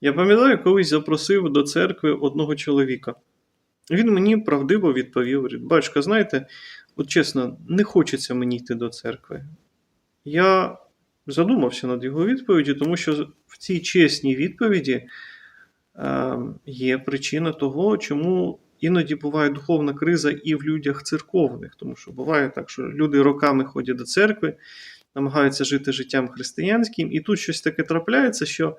Я пам'ятаю, колись запросив до церкви одного чоловіка. Він мені правдиво відповів: говорить, батюшка, знаєте, от чесно, не хочеться мені йти до церкви. Я задумався над його відповіддю, тому що в цій чесній відповіді е, є причина того, чому іноді буває духовна криза і в людях церковних, тому що буває так, що люди роками ходять до церкви, намагаються жити життям християнським, і тут щось таке трапляється, що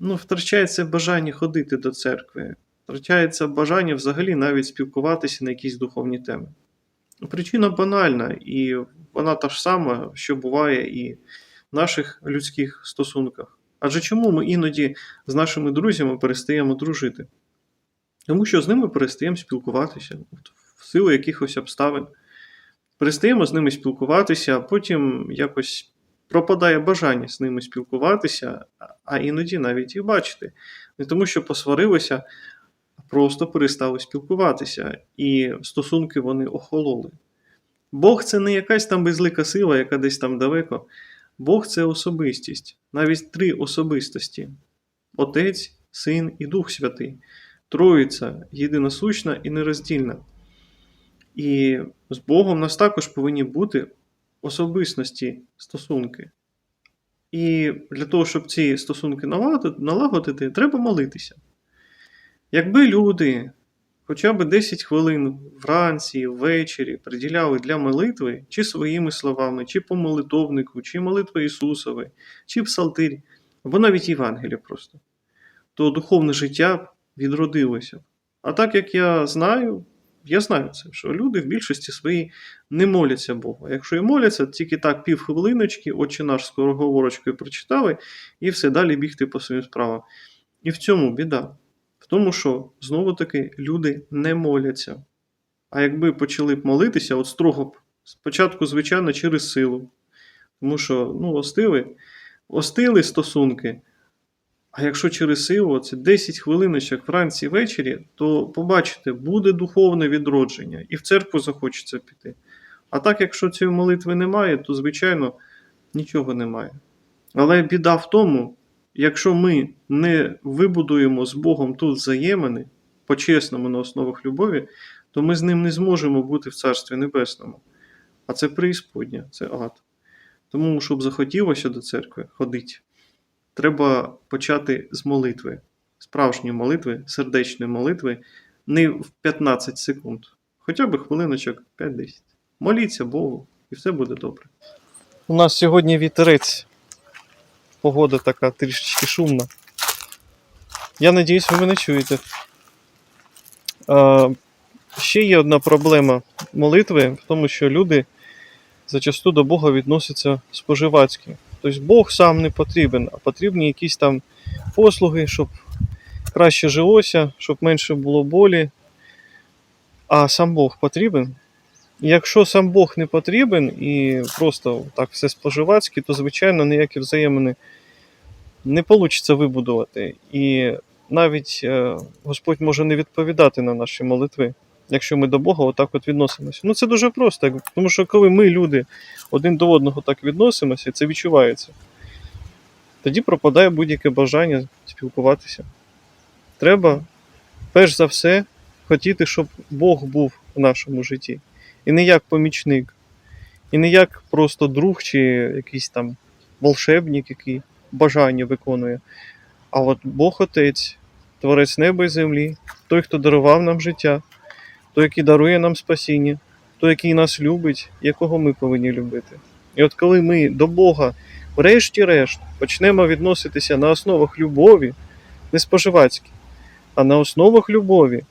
ну, втрачається бажання ходити до церкви, втрачається бажання взагалі навіть спілкуватися на якісь духовні теми. Причина банальна, і вона та ж сама, що буває і в наших людських стосунках. Адже чому ми іноді з нашими друзями перестаємо дружити? Тому що з ними перестаємо спілкуватися в силу якихось обставин. Перестаємо з ними спілкуватися, а потім якось пропадає бажання з ними спілкуватися, а- іноді навіть їх бачити. Не тому, що посварилися, а просто перестали спілкуватися, і стосунки вони охололи. Бог це не якась там безлика сила, яка десь там далеко. Бог це особистість, навіть три особистості: Отець, Син і Дух Святий. Троїця єдиносущна і нероздільна. І з Богом нас також повинні бути особистості стосунки. І для того, щоб ці стосунки налагодити, треба молитися. Якби люди хоча б 10 хвилин вранці, ввечері приділяли для молитви, чи своїми словами, чи по молитовнику, чи молитви Ісусові, чи псалтирі, або навіть Євангелія просто, то духовне життя б відродилося. А так як я знаю, я знаю це, що люди в більшості своїй не моляться Богу. Якщо і моляться, тільки так півхвилиночки, отче наш скороговорочкою прочитали, і все далі бігти по своїм справам. І в цьому біда. В тому, що знову таки люди не моляться. А якби почали б молитися, от строго б, спочатку, звичайно, через силу. Тому що ну, остили, остили стосунки. А якщо через силу, це 10 хвилиночок вранці ввечері, то побачите, буде духовне відродження, і в церкву захочеться піти. А так, якщо цієї молитви немає, то, звичайно, нічого немає. Але біда в тому, якщо ми не вибудуємо з Богом тут взаємини, по-чесному на основах любові, то ми з ним не зможемо бути в Царстві Небесному. А це преісподня, це ад. Тому, щоб захотілося до церкви ходити, треба почати з молитви, справжньої молитви, сердечної молитви, не в 15 секунд, хоча б хвилиночок 5-10. Моліться Богу, і все буде добре. У нас сьогодні вітерець. Погода така трішечки шумна. Я надіюсь, ви мене чуєте. А, ще є одна проблема молитви в тому, що люди зачасту до Бога відносяться споживацьки. Тобто Бог сам не потрібен, а потрібні якісь там послуги, щоб краще жилося, щоб менше було болі. А сам Бог потрібен. Якщо сам Бог не потрібен і просто так все споживацьки, то звичайно ніякі взаємини не вийде вибудувати. І навіть е, Господь може не відповідати на наші молитви, якщо ми до Бога отак от відносимося. Ну це дуже просто, тому що коли ми, люди, один до одного так відносимося, це відчувається. Тоді пропадає будь-яке бажання спілкуватися. Треба, перш за все, хотіти, щоб Бог був в нашому житті. І не як помічник, і не як просто друг чи якийсь там волшебник, який бажання виконує. А от Бог Отець, Творець неба і землі, той, хто дарував нам життя, той, який дарує нам спасіння, той, який нас любить, якого ми повинні любити. І от коли ми до Бога, врешті-решт, почнемо відноситися на основах любові, не споживацькі, а на основах любові,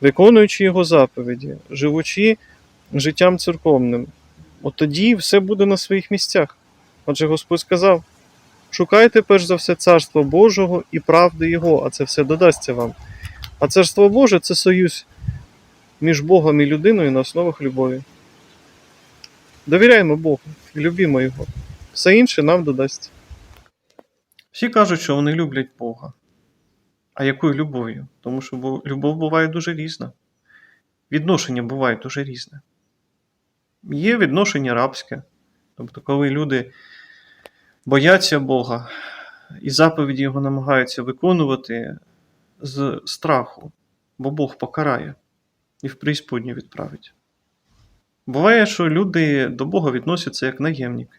виконуючи його заповіді, живучи життям церковним, от тоді все буде на своїх місцях. Адже Господь сказав: шукайте перш за все царство Божого і правди Його, а це все додасться вам. А царство Боже це союз між Богом і людиною на основах любові. Довіряємо Богу, любімо Його. Все інше нам додасться. Всі кажуть, що вони люблять Бога. А якою любов'ю? Тому що любов буває дуже різна. Відношення буває дуже різне. Є відношення рабське. Тобто, коли люди бояться Бога, і заповіді його намагаються виконувати з страху, бо Бог покарає і в преісподню відправить. Буває, що люди до Бога відносяться як наємники.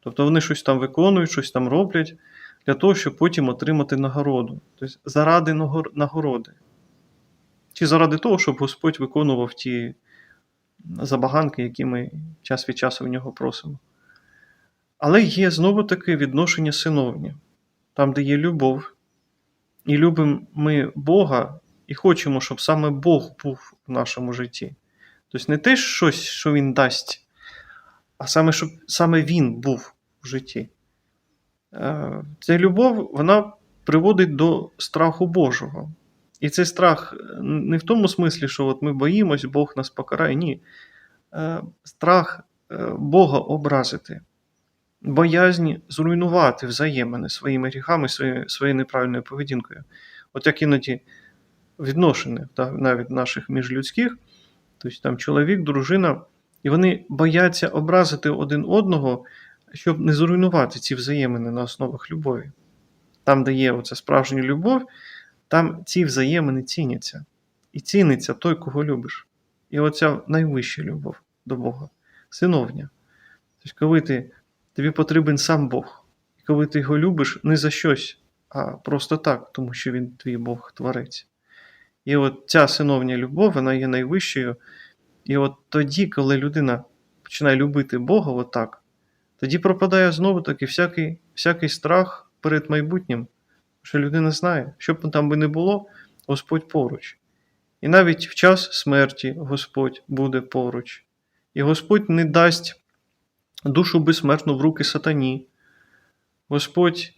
Тобто вони щось там виконують, щось там роблять для того, щоб потім отримати нагороду. Тобто заради нагороди. Чи заради того, щоб Господь виконував ті забаганки, які ми час від часу в нього просимо. Але є знову таки відношення синовні, там, де є любов. І любимо ми Бога і хочемо, щоб саме Бог був в нашому житті. Тобто не те щось, що Він дасть, а саме, щоб саме Він був в житті. Е, Ця любов вона приводить до страху Божого. І цей страх не в тому смислі, що от ми боїмось, Бог нас покарає. Ні. Е, Страх е, Бога образити, боязні зруйнувати взаємини своїми гріхами, своєю неправильною поведінкою. От як іноді відношення та, навіть наших міжлюдських, тобто там чоловік, дружина, і вони бояться образити один одного, щоб не зруйнувати ці взаємини на основах любові. Там, де є оця справжня любов, там ці взаємини ціняться. І ціниться той, кого любиш. І оця найвища любов до Бога, синовня. Тобто, коли ти, тобі потрібен сам Бог, і коли ти його любиш не за щось, а просто так, тому що він твій Бог творець. І от ця синовня любов, вона є найвищою. І от тоді, коли людина починає любити Бога отак, тоді пропадає знову таки всякий, всякий страх перед майбутнім, що людина знає, що б там би не було, Господь поруч. І навіть в час смерті Господь буде поруч. І Господь не дасть душу безсмертну в руки сатані. Господь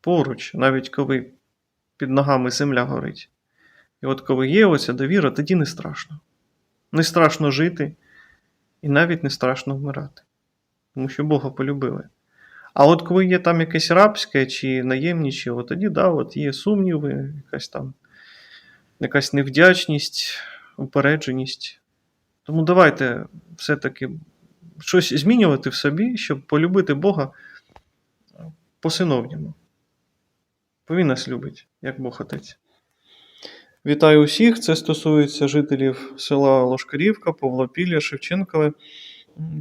поруч, навіть коли під ногами земля горить. І от коли є оця довіра, тоді не страшно. Не страшно жити, і навіть не страшно вмирати, тому що Бога полюбили. А от коли є там якесь рабське чи наємніче, от тоді да, от є сумніви, якась там якась невдячність, упередженість. Тому давайте все-таки щось змінювати в собі, щоб полюбити Бога по-синовньому. Бо Він нас любить, як Бог Отець. Вітаю усіх! Це стосується жителів села Лошкарівка, Павлопілля, Шевченкове,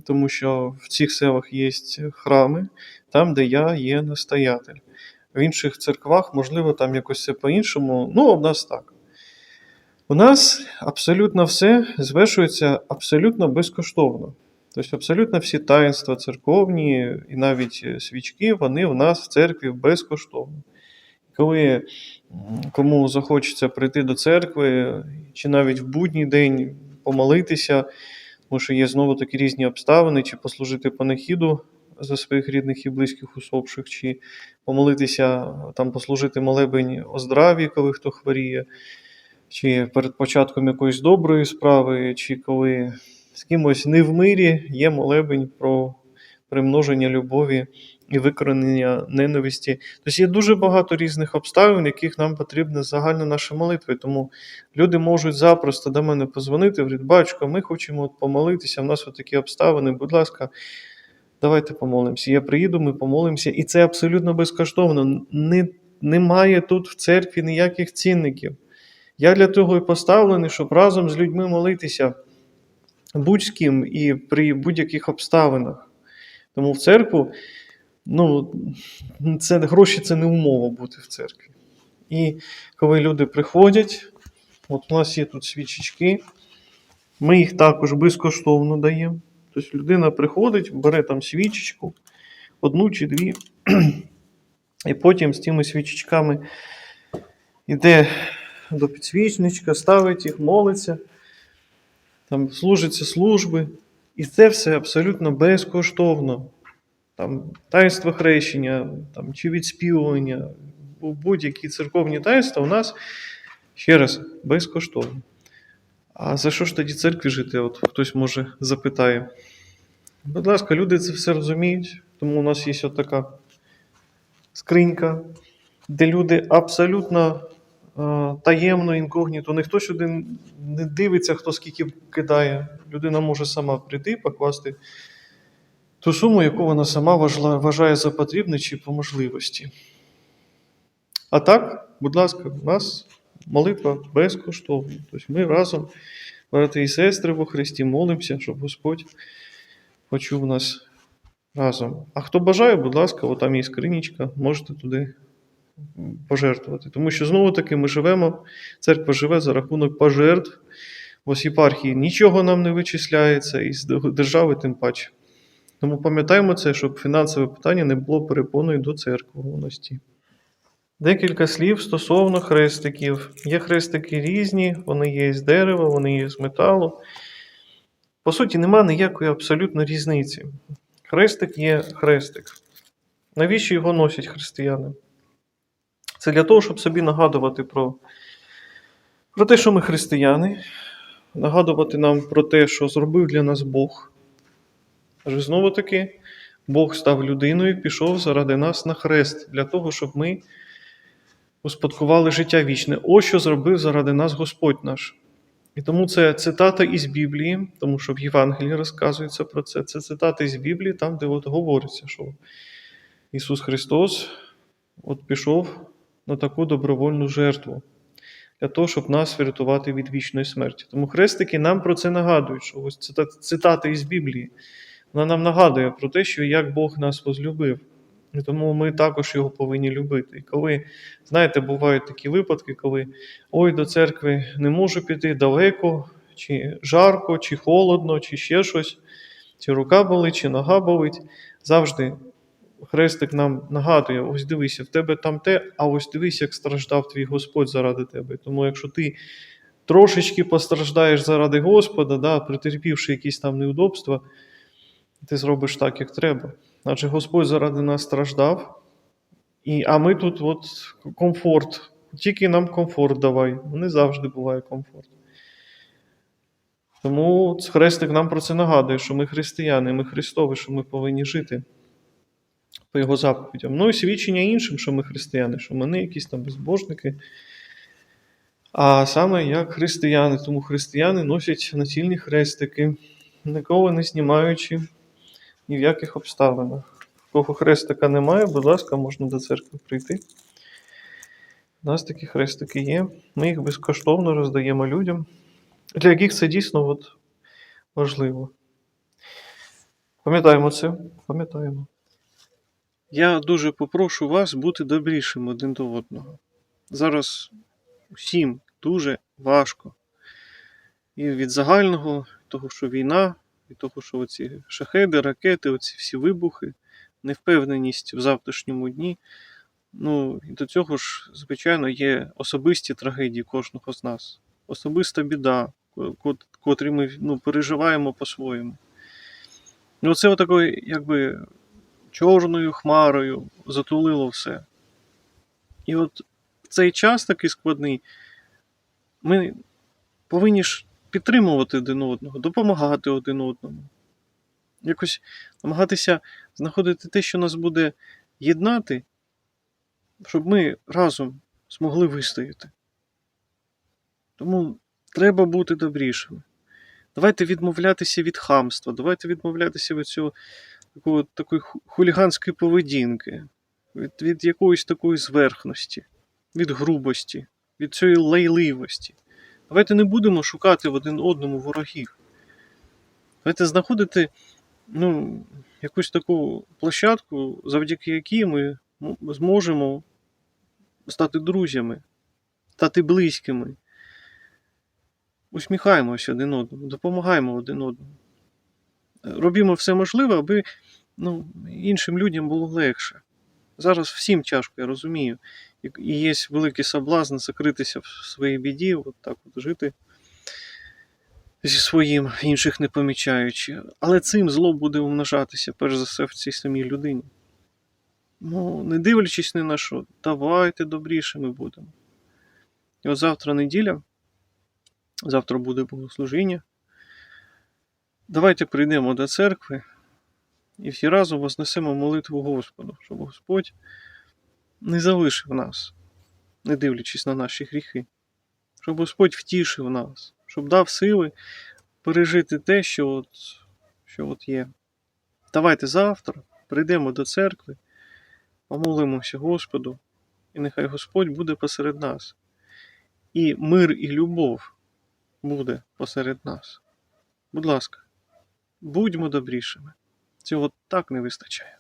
тому що в цих селах є храми, там, де я є настоятель. В інших церквах, можливо, там якось все по-іншому. Ну, у нас так. У нас абсолютно все звершується абсолютно безкоштовно. Тобто абсолютно всі таїнства церковні і навіть свічки, вони в нас в церкві безкоштовно. Коли кому захочеться прийти до церкви, чи навіть в будній день помолитися, тому що є знову такі різні обставини, чи послужити панахіду за своїх рідних і близьких усопших, чи помолитися, там послужити молебень о здраві, коли хто хворіє, чи перед початком якоїсь доброї справи, чи коли з кимось не в мирі є молебень про примноження любові і викоренення ненависті. Тобто є дуже багато різних обставин, яких нам потрібна загальна наша молитва. Тому люди можуть запросто до мене позвонити, говорять, батько, ми хочемо помолитися, в нас такі обставини, будь ласка, давайте помолимося. Я приїду, ми помолимося, і це абсолютно безкоштовно. Не, немає тут в церкві ніяких цінників. Я для того і поставлений, щоб разом з людьми молитися будь з ким і при будь-яких обставинах. Тому в церкву, ну, це гроші це не умова бути в церкві. І коли люди приходять, от у нас є тут свічечки, ми їх також безкоштовно даємо. Тобто людина приходить, бере там свічечку, одну чи дві, і потім з тими свічечками йде до підсвічничка, ставить їх, молиться, там служиться служби. І це все абсолютно безкоштовно. Там таїнство хрещення, там, чи відспівування, будь-які церковні таїнства у нас, ще раз, безкоштовно. А за що ж тоді церкві жити? От хтось може запитає. Будь ласка, люди це все розуміють, тому у нас є от така скринька, де люди абсолютно е, таємно, інкогніто. Ніхто сюди не дивиться, хто скільки кидає. Людина може сама прийти, покласти ту суму, яку вона сама вважає за потрібне чи по можливості. А так, будь ласка, у нас молитва безкоштовна. Тобто ми разом, брати і сестри во Христі, молимося, щоб Господь почув нас разом. А хто бажає, будь ласка, от там є скринічка, можете туди пожертвувати. Тому що знову таки ми живемо, церква живе за рахунок пожертв. Ось єпархії нічого нам не вичисляється, і з держави тим паче. Тому пам'ятаємо це, щоб фінансове питання не було перепоною до церковності. Декілька слів стосовно хрестиків. Є хрестики різні, вони є з дерева, вони є з металу. По суті, нема ніякої абсолютно різниці. Хрестик є хрестик. Навіщо його носять християни? Це для того, щоб собі нагадувати про, про те, що ми християни, нагадувати нам про те, що зробив для нас Бог. Адже знову таки, Бог став людиною, пішов заради нас на хрест, для того, щоб ми успадкували життя вічне. Ось що зробив заради нас Господь наш. І тому це цитата із Біблії, тому що в Євангелії розказується про це. Це цитата із Біблії, там, де от говориться, що Ісус Христос от пішов на таку добровольну жертву для того, щоб нас врятувати від вічної смерті. Тому хрестики нам про це нагадують, що ось цита- цитата із Біблії. Вона нам нагадує про те, що як Бог нас возлюбив. І тому ми також його повинні любити. І коли, знаєте, бувають такі випадки, коли ой, до церкви не можу піти далеко, чи жарко, чи холодно, чи ще щось, чи рука болить, чи нога болить. Завжди хрестик нам нагадує: ось дивися, в тебе там те, а ось дивись, як страждав твій Господь заради тебе. Тому якщо ти трошечки постраждаєш заради Господа, да, претерпівши якісь там неудобства, ти зробиш так, як треба. Адже Господь заради нас страждав, і, а ми тут от комфорт. Тільки нам комфорт давай. Не завжди буває комфорт. Тому хрестик нам про це нагадує, що ми християни, ми Христові, що ми повинні жити по його заповідям. Ну і свідчення іншим, що ми християни, що ми не якісь там безбожники. А саме як християни. Тому християни носять націльні хрестики, ніколи не знімаючи ні в яких обставинах. Кого хрестика немає, будь ласка, можна до церкви прийти. У нас такі хрестики є. Ми їх безкоштовно роздаємо людям, для яких це дійсно от важливо. Пам'ятаємо це, пам'ятаємо. Я дуже попрошу вас бути добрішим один до одного. Зараз усім дуже важко. І від загального, того, що війна, від того, що оці шахеди, ракети, оці всі вибухи, невпевненість в завтрашньому дні. Ну, і до цього ж, звичайно, є особисті трагедії кожного з нас. Особиста біда, котрі ми ну, переживаємо по-своєму. І оце отакою, якби, чорною хмарою затулило все. І от цей час такий складний, ми повинні ж підтримувати один одного, допомагати один одному. Якось намагатися знаходити те, що нас буде єднати, щоб ми разом змогли вистояти. Тому треба бути добрішими. Давайте відмовлятися від хамства, давайте відмовлятися від цього такого, такої хуліганської поведінки, від, від якоїсь такої зверхності, від грубості, від цієї лайливості. Давайте не будемо шукати в один одному ворогів. Давайте знаходити ну, якусь таку площадку, завдяки якій ми зможемо стати друзями, стати близькими. Усміхаємося один одному, допомагаємо один одному. Робімо все можливе, аби ну, іншим людям було легше. Зараз всім тяжко, я розумію. І, є великий соблазн закритися в своїй біді, от так от жити зі своїм, інших не помічаючи. Але цим зло буде умножатися, перш за все, в цій самій людині. Ну, не дивлячись ні на що, давайте добрішими будемо. І от завтра неділя, завтра буде богослужіння. Давайте прийдемо до церкви і всі разом вознесемо молитву Господу, щоб Господь не залишив нас, не дивлячись на наші гріхи, щоб Господь втішив нас, щоб дав сили пережити те, що от, що от є. Давайте завтра прийдемо до церкви, помолимося Господу і нехай Господь буде посеред нас. І мир і любов буде посеред нас. Будь ласка, будьмо добрішими. Цього так не вистачає.